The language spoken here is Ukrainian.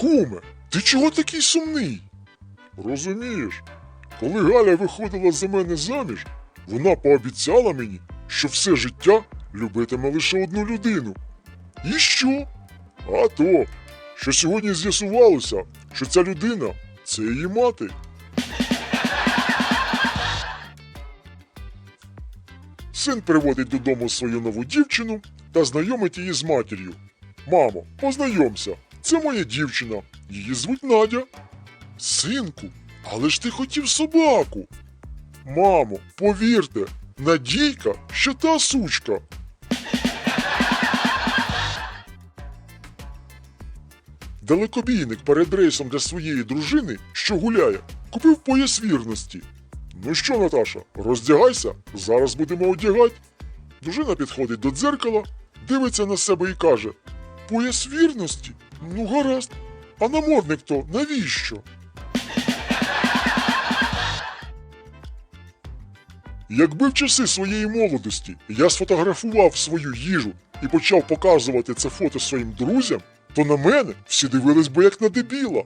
Куме, ти чого такий сумний? Розумієш, коли Галя виходила за мене заміж, вона пообіцяла мені, що все життя любитиме лише одну людину. І що? А то, що сьогодні з'ясувалося, що ця людина це її мати. Син приводить додому свою нову дівчину та знайомить її з матір'ю. Мамо, познайомся, це моя дівчина. Її звуть Надя. Синку, але ж ти хотів собаку. Мамо, повірте, Надійка ще та сучка. Далекобійник перед рейсом для своєї дружини, що гуляє, купив пояс вірності. Ну що, Наташа, роздягайся, зараз будемо одягати. Дружина підходить до дзеркала, дивиться на себе і каже: Пояс вірності? Ну гаразд. А намордник то навіщо? Якби в часи своєї молодості я сфотографував свою їжу і почав показувати це фото своїм друзям, то на мене всі дивились би як на дебіла.